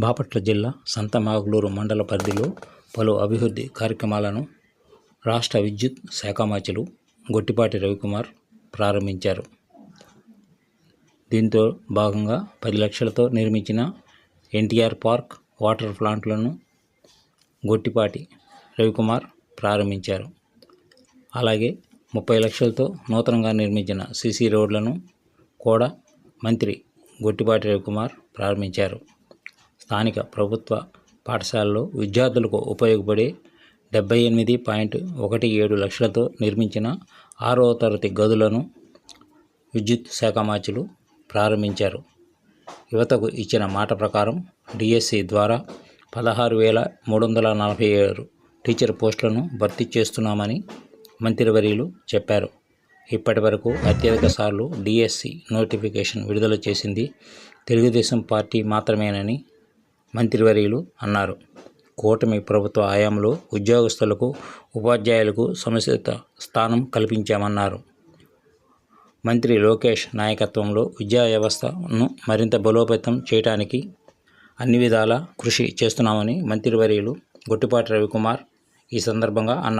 బాపట్ల జిల్లా సంతమాగులూరు మండల పరిధిలో పలు అభివృద్ధి కార్యక్రమాలను రాష్ట్ర విద్యుత్ శాఖ మంత్రులు గొట్టిపాటి రవికుమార్ ప్రారంభించారు. దీంతో భాగంగా పది లక్షలతో నిర్మించిన ఎన్టీఆర్ పార్క్ వాటర్ ప్లాంట్లను గొట్టిపాటి రవికుమార్ ప్రారంభించారు. అలాగే ముప్పై లక్షలతో నూతనంగా నిర్మించిన సీసీ రోడ్లను కూడా మంత్రి గొట్టిపాటి రవికుమార్ ప్రారంభించారు. స్థానిక ప్రభుత్వ పాఠశాలలో విద్యార్థులకు ఉపయోగపడే డెబ్బై ఎనిమిది పాయింట్ ఒకటి ఏడు లక్షలతో నిర్మించిన ఆరవ తరగతి గదులను విద్యుత్ శాఖ మార్చులు ప్రారంభించారు. యువతకు ఇచ్చిన మాట ప్రకారం డిఎస్సి ద్వారా పదహారు వేల మూడు వందల నలభై ఏడు టీచర్ పోస్టులను భర్తీ చేస్తున్నామని మంత్రివర్యులు చెప్పారు. ఇప్పటి వరకు అత్యధిక సార్లు డిఎస్సి నోటిఫికేషన్ విడుదల చేసింది తెలుగుదేశం పార్టీ మాత్రమేనని మంత్రివర్యులు అన్నారు. కూటమి ప్రభుత్వ హయాంలో ఉద్యోగస్తులకు ఉపాధ్యాయులకు సముచిత స్థానం కల్పించామన్నారు. మంత్రి లోకేష్ నాయకత్వంలో విద్యా వ్యవస్థను మరింత బలోపేతం చేయడానికి అన్ని విధాలా కృషి చేస్తున్నామని మంత్రివర్యులు గొట్టిపాటి రవికుమార్ ఈ సందర్భంగా అన్నారు.